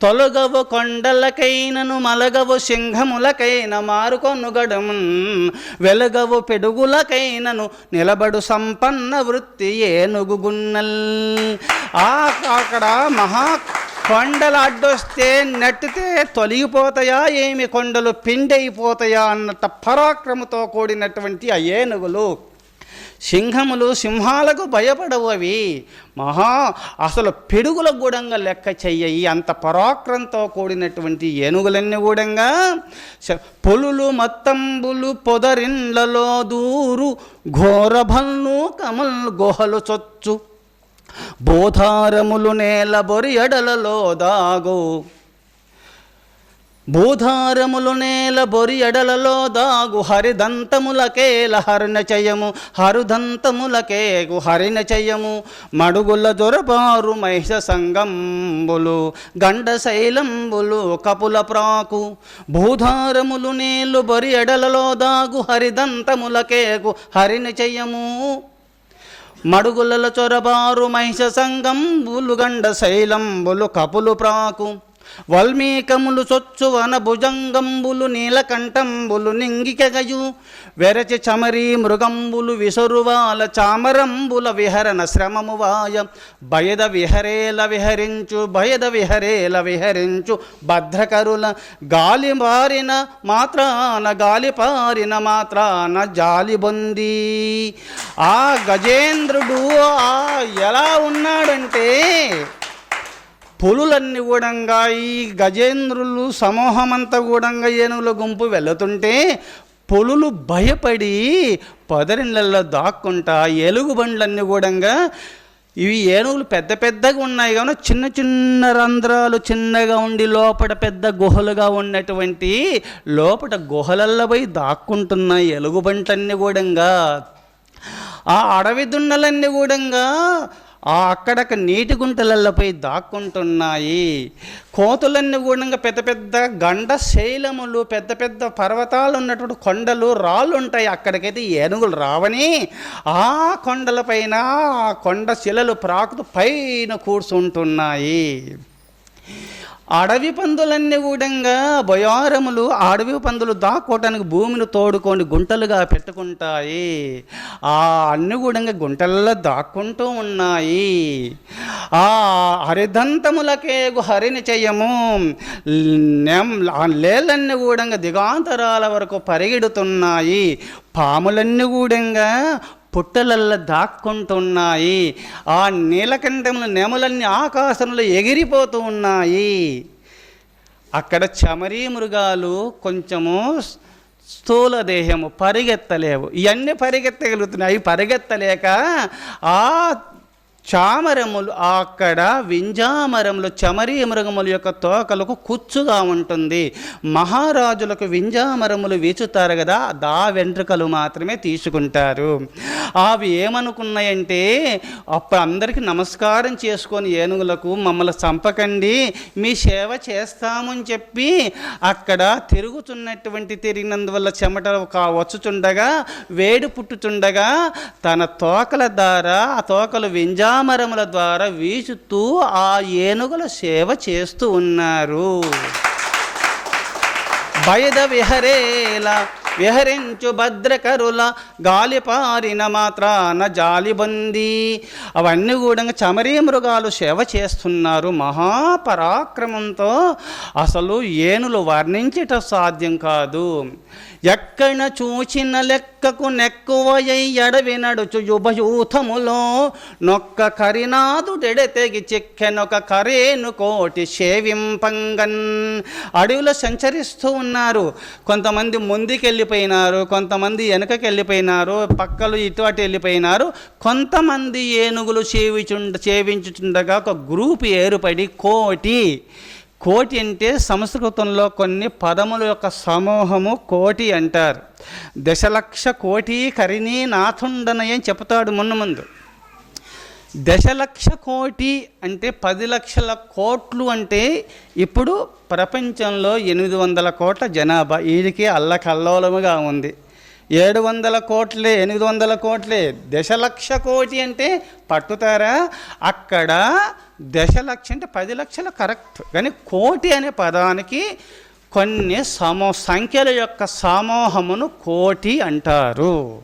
తొలగవు కొండలకైనను మలగవు సింహములకైన మారుకొనుగడమున్ వెలగవు పెడుగులకైనను నిలబడు సంపన్న వృత్తి ఏనుగుగున్నల్ ఆ అక్కడ మహా కొండలు అడ్డొస్తే నెట్టితే తొలగిపోతాయా ఏమి? కొండలు పిండైపోతాయా అన్నట్ట పరాక్రమతో కూడినటువంటి ఆ ఏనుగులు సింహములు సింహాలకు భయపడవు అవి. మహా అసలు పిడుగుల గూడంగా లెక్క చెయ్యి అంత పరాక్రంతో కూడినటువంటి ఏనుగులన్నీ గూడంగా పొలులు మత్తంబులు పొదరిండ్లలో దూరు ఘోరభల్ను కమల్ గుహలు చొచ్చు. బోధారములు నేల బొరి ఎడలలో దాగు. భూధారములు నేల బొరి ఎడలలో దాగు హరిదంతములకేల హరినచయము హరుదంతములకేగు హరినచయము మడుగుల దొరబారు మహిష సంగంబులు గండ శైలంబులు కపుల ప్రాకు. భూధారములు నేలు బొరి ఎడలలో దాగు హరిదంతములకేగు హరినచయము మడుగులలో చొరబారు మహిష సంగంబులు గండ శైలంబులు కపులు ప్రాకు. వల్మీకములు సొచ్చు వన భుజంగంబులు నీలకంఠంబులు నింగికగయు. వెరచి చమరీ మృగంబులు విసరువాల చామరంబుల విహరణ శ్రమము వాయ. భయద విహరేల విహరించు భయద విహరేల విహరించు. భద్రకరుల గాలి మారిన మాత్రాన గాలి పారిన మాత్రాన జాలి బొంది ఆ గజేంద్రుడు ఆ ఎలా ఉన్నాడంటే పులులన్నీ కూడంగా ఈ గజేంద్రులు సమూహమంతా కూడంగా ఏనుగుల గుంపు వెళుతుంటే పులులు భయపడి పొదరిళ్ళల్లో దాక్కుంటా ఎలుగు బండ్లన్నీ కూడంగా ఇవి ఏనుగులు పెద్ద పెద్దగా ఉన్నాయి కానీ చిన్న చిన్న రంధ్రాలు చిన్నగా ఉండి లోపల పెద్ద గుహలుగా ఉన్నటువంటి లోపల గుహలల్లో పోయి దాక్కుంటున్నాయి ఎలుగుబంటన్నీ కూడంగా ఆ అడవి దున్నలన్నీ కూడంగా ఆ అక్కడక్క నీటి గుంటలపై పోయి దాక్కుంటున్నాయి. కోతులన్నీ కూడా పెద్ద పెద్ద గండ శైలములు పెద్ద పెద్ద పర్వతాలు ఉన్నటువంటి కొండలు రాళ్ళు ఉంటాయి. అక్కడికైతే ఏనుగులు రావని ఆ కొండలపైన ఆ కొండ శిలలు ప్రాకుతూ పైన కూర్చుంటున్నాయి. అడవి పందులన్నీ కూడంగా భయారములు అడవి పందులు దాక్కోవటానికి భూమిని తోడుకొని గుంటలుగా పెట్టుకుంటాయి. ఆ అన్ని కూడంగా గుంటల్లో దాక్కుంటూ ఉన్నాయి. ఆ హరిదంతములకే హరిని చెయ్యము. లేళ్ళన్నీ కూడంగా దిగాంతరాల వరకు పరిగెడుతున్నాయి. పాములన్నీ కూడంగా పుట్టలల్లో దాక్కుంటున్నాయి. ఆ నీలకంఠముల నెమలన్నీ ఆకాశంలో ఎగిరిపోతూ ఉన్నాయి. అక్కడ చమరీ మృగాలు కొంచెము స్థూల దేహము పరిగెత్తలేవు. ఇవన్నీ పరిగెత్తగలుగుతున్నాయి. అవి పరిగెత్తలేక ఆ చామరములు అక్కడ వింజామరములు చమరీ మృగముల యొక్క తోకలకు కుచ్చుగా ఉంటుంది. మహారాజులకు వింజామరములు వీచుతారు కదా దా వెంట్రుకలు మాత్రమే తీసుకుంటారు. అవి ఏమనుకున్నాయంటే అప్పుడు అందరికీ నమస్కారం చేసుకొని ఏనుగులకు మమ్మల్ని చంపకండి మీ సేవ చేస్తామని చెప్పి అక్కడ తిరుగుతున్నటువంటి తిరిగినందువల్ల చెమట కా- వచ్చుచుండగా వేడి పుట్టుచుండగా తన తోకల ద్వారా ఆ తోకలు వింజా వింజామరముల ద్వారా వీచుతూ ఆ ఏనుగుల సేవ చేస్తూ ఉన్నారు. బయద విహరేలా విహరించు భద్రకరుల గాలిపారిన మాత్రాన జాలిబంది అవన్నీ కూడా చమరీ మృగాలు సేవ చేస్తున్నారు. మహాపరాక్రమంతో అసలు ఏనులు వర్ణించట సాధ్యం కాదు. ఎక్కడ చూచిన లెక్కకు నెక్కువయ్యి ఎడవి నడుచు యుభయూథములో నొక్క కరినాథుడెడ తెగి చిక్కెనొక కరేను కోటి సేవింపంగన్. అడవిలో సంచరిస్తూ ఉన్నారు. కొంతమంది ముందుకెళ్ళి వెళ్ళిపోయినారు కొంతమంది వెనకకి వెళ్ళిపోయినారు పక్కలు ఇటు అటు వెళ్ళిపోయినారు. కొంతమంది ఏనుగులు సేవించుండ సేవించుచుండగా ఒక గ్రూప్ ఏర్పడి కోటి కోటి అంటే సంస్కృతంలో కొన్ని పదముల యొక్క సమూహము కోటి అంటారు. దశలక్ష కోటి కరిణీ నాథుండనయని చెప్తాడు మున్న ముందు దశలక్ష కోటి అంటే పది లక్షల కోట్లు అంటే ఇప్పుడు ప్రపంచంలో ఎనిమిది వందల కోట్ల జనాభా. వీడికి అల్లకల్లోలముగా ఉంది. ఏడు వందల కోట్లే ఎనిమిది వందల కోట్లే. దశలక్ష కోటి అంటే పట్టుతారా? అక్కడ దశలక్ష అంటే పది లక్షలు కరెక్ట్. కానీ కోటి అనే పదానికి కొన్ని సమో సంఖ్యల యొక్క సమూహమును కోటి అంటారు.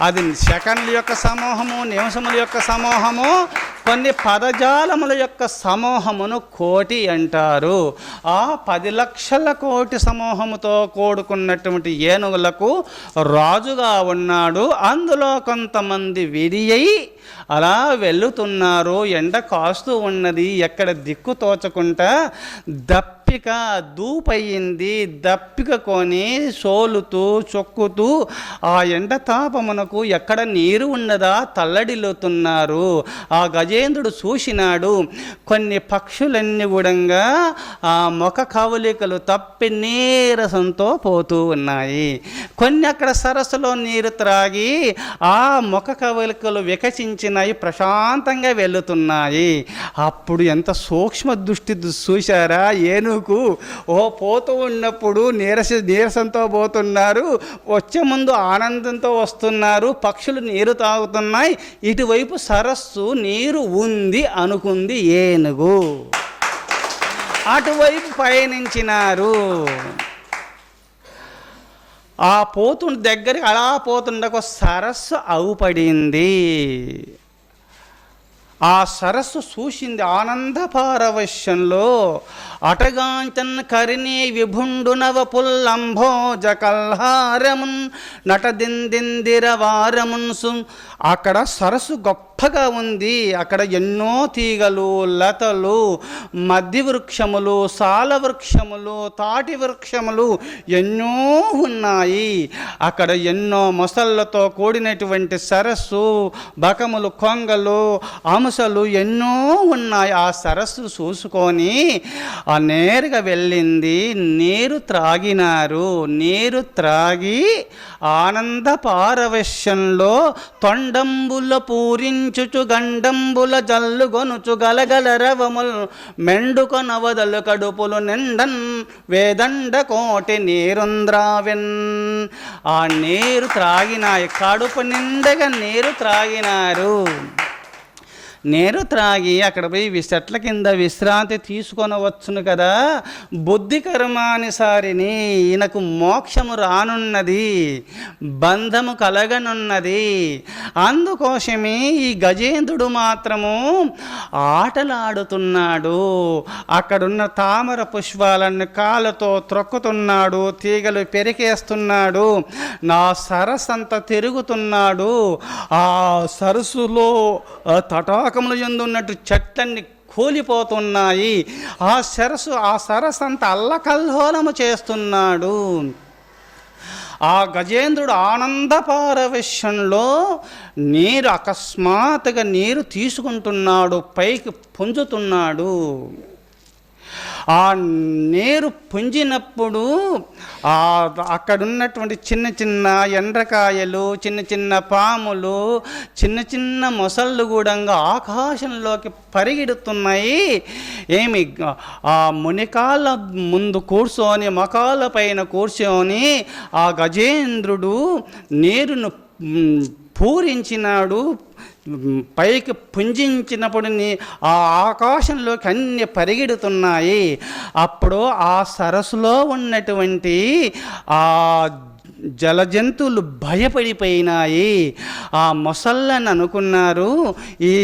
అది సెకండ్ల యొక్క సమూహము నిమిషముల యొక్క సమూహము కొన్ని పదజాలముల యొక్క సమూహమును కోటి అంటారు. ఆ పది లక్షల కోటి సమూహముతో కూడుకున్నటువంటి ఏనుగులకు రాజుగా ఉన్నాడు. అందులో కొంతమంది విడియై అలా వెళుతున్నారు. ఎండ కాస్తూ ఉన్నది. ఎక్కడ దిక్కు తోచకుండా దప్పిక దూపయ్యింది దప్పిక కొని సోలుతూ చొక్కుతూ ఆ ఎండ తాపమునకు ఎక్కడ నీరు ఉన్నదా తల్లడిల్లుతున్నారు. ఆ గజేంద్రుడు చూసినాడు కొన్ని పక్షులన్నీ కూడా ఆ మొఖ కవలికలు తప్పి నీరసంతో పోతూ ఉన్నాయి. కొన్ని అక్కడ సరస్సులో నీరు త్రాగి ఆ ముఖ కవలికలు వికసించినాయి ప్రశాంతంగా వెళుతున్నాయి అప్పుడు ఎంత సూక్ష్మ దృష్టి చూశారా? ఏనుగు ఓ పోతూ ఉన్నప్పుడు నీరస నీరసంతో పోతున్నారు వచ్చే ముందు ఆనందంతో వస్తున్నారు పక్షులు నీరు తాగుతున్నాయి ఇటువైపు సరస్సు నీరు ఉంది అనుకుంది ఏనుగు. అటువైపు పయనించినారు. ఆ పోతుండ దగ్గరికి అలా పోతుండకు సరస్సు అవుపడింది ఆ సరస్సు చూసింది ఆనందపారవశ్యంలో అటగాంచన్ కరిణి విభుండు నవ పుల్లంభోజ కల్హారమున్ నటదిందిందిరవారమున్సు అక్కడ సరస్సు గొప్ప గొప్పగా ఉంది. అక్కడ ఎన్నో తీగలు లతలు మధ్య వృక్షములు సాల వృక్షములు తాటి వృక్షములు ఎన్నో ఉన్నాయి. అక్కడ ఎన్నో మొసళ్ళతో కూడినటువంటి సరస్సు బకములు కొంగలు అంశలు ఎన్నో ఉన్నాయి. ఆ సరస్సు చూసుకొని ఆ నేరుగా వెళ్ళింది. నీరు త్రాగినారు. నీరు త్రాగి ఆనంద పారవశ్యంలో తొండంబుల పూరించుచు గండంబుల జల్లుగొనుచు గలగల రవముల్ మెండుక నవదలు కడుపులు నిండన్ వేదండ కోటి నీరుంద్రావెన్. ఆ నీరు త్రాగినాయి కడుపు నిండగా నీరు త్రాగినారు. నీరు త్రాగి అక్కడ పోయి వి- చెట్ల కింద విశ్రాంతి తీసుకొనవచ్చును కదా. బుద్ధి కర్మానుసారిని ఈయనకు మోక్షము రానున్నది బంధము కలగనున్నది. అందుకోసమే ఈ గజేంద్రుడు మాత్రము ఆటలాడుతున్నాడు. అక్కడున్న తామర పుష్పాలను కాళ్ళతో త్రొక్కుతున్నాడు తీగలు పెరికేస్తున్నాడు నా సరస్సు అంతా తిరుగుతున్నాడు. ఆ సరస్సులో జ్ఞాపకముల తటాకములు ఎందున్నట్టు చెట్లన్నీ కూలిపోతున్నాయి. ఆ సరస్సు ఆ సరస్సు అంత అల్లకల్లోలము చేస్తున్నాడు. ఆ గజేంద్రుడు ఆనంద పారవశ్యంలో నీరు అకస్మాత్తుగా నీరు తీసుకుంటున్నాడు పైకి పుంజుతున్నాడు. ఆ నీరు పుంజినప్పుడు అక్కడున్నటువంటి చిన్న చిన్న ఎండ్రకాయలు చిన్న చిన్న పాములు చిన్న చిన్న మొసళ్ళు కూడా ఆకాశంలోకి పరిగెడుతున్నాయి. ఏమి ఆ మునికాల ముందు కూర్చొని మకాల పైన కూర్చొని ఆ గజేంద్రుడు నీరును పూరించినాడు పైకి పుంజించినప్పుడుని ఆ ఆకాశంలోకి అన్ని పరిగెడుతున్నాయి. అప్పుడు ఆ సరస్సులో ఉన్నటువంటి ఆ జలజంతువులు భయపడిపోయినాయి. ఆ మొసళ్ళని అనుకున్నారు. ఈ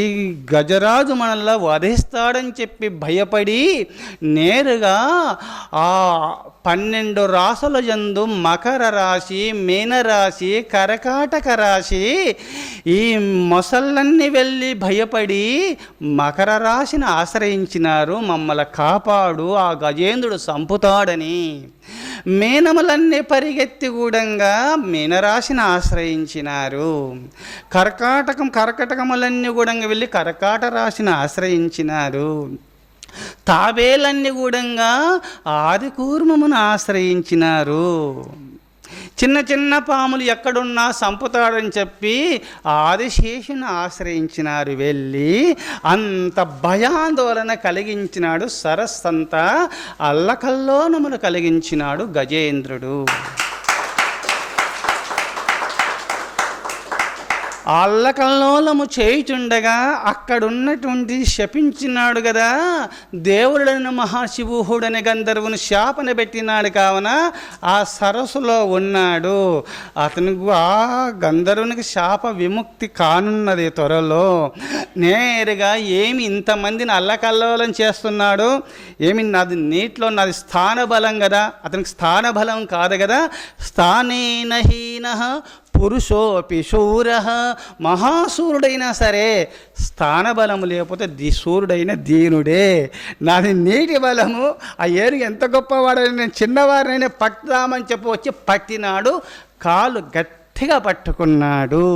గజరాజు మనల్ని వధిస్తాడని చెప్పి భయపడి నేరుగా ఆ పన్నెండు రాసుల యందు మకర రాశి మీనరాశి కరకాటక రాశి ఈ మొసళ్ళన్నీ వెళ్ళి భయపడి మకర రాశిని ఆశ్రయించినారు. మమ్మల్ని కాపాడు ఆ గజేంద్రుడు సంపుతాడని. మీనములన్నీ పరిగెత్తి గూడంగా మీనరాశిని ఆశ్రయించినారు. కర్కాటకం కర్కటకములన్నీ కూడా వెళ్ళి కర్కాట రాశిని ఆశ్రయించినారు. తాబేలన్నీ గూడంగా ఆది కూర్మమును ఆశ్రయించినారు. చిన్న చిన్న పాములు ఎక్కడున్నా సంపుతాడని చెప్పి ఆదిశేషుని ఆశ్రయించినారు. వెళ్ళి అంత భయాందోళన కలిగించినాడు సరస్సంతా అల్లకల్లోనములు కలిగించినాడు గజేంద్రుడు. అల్లకల్లోలము చేయుచుండగా అక్కడున్నటువంటి శపించినాడు కదా దేవుడని మహాశివుడని గంధర్వుని శాపన పెట్టినాడు కావున ఆ సరస్సులో ఉన్నాడు. అతనికి ఆ గంధర్వునికి శాప విముక్తి కానున్నది త్వరలో. నేరుగా ఏమి ఇంతమందిని అల్లకల్లోలం చేస్తున్నాడు? ఏమి నాది నీటిలో నాది స్థానబలం కదా అతనికి స్థాన బలం కాదు కదా స్థానేనహీన పురుషోపి శూర మహాసూరుడైనా సరే స్థానబలము లేకపోతే ది సూర్యుడైన దీనుడే. నాది నీటి బలము. ఆ ఏరు ఎంత గొప్పవాడని నేను చిన్నవారినైనా పట్టుదామని చెప్పి వచ్చి పట్టినాడు. కాలు గట్టిగా పట్టుకున్నాడు.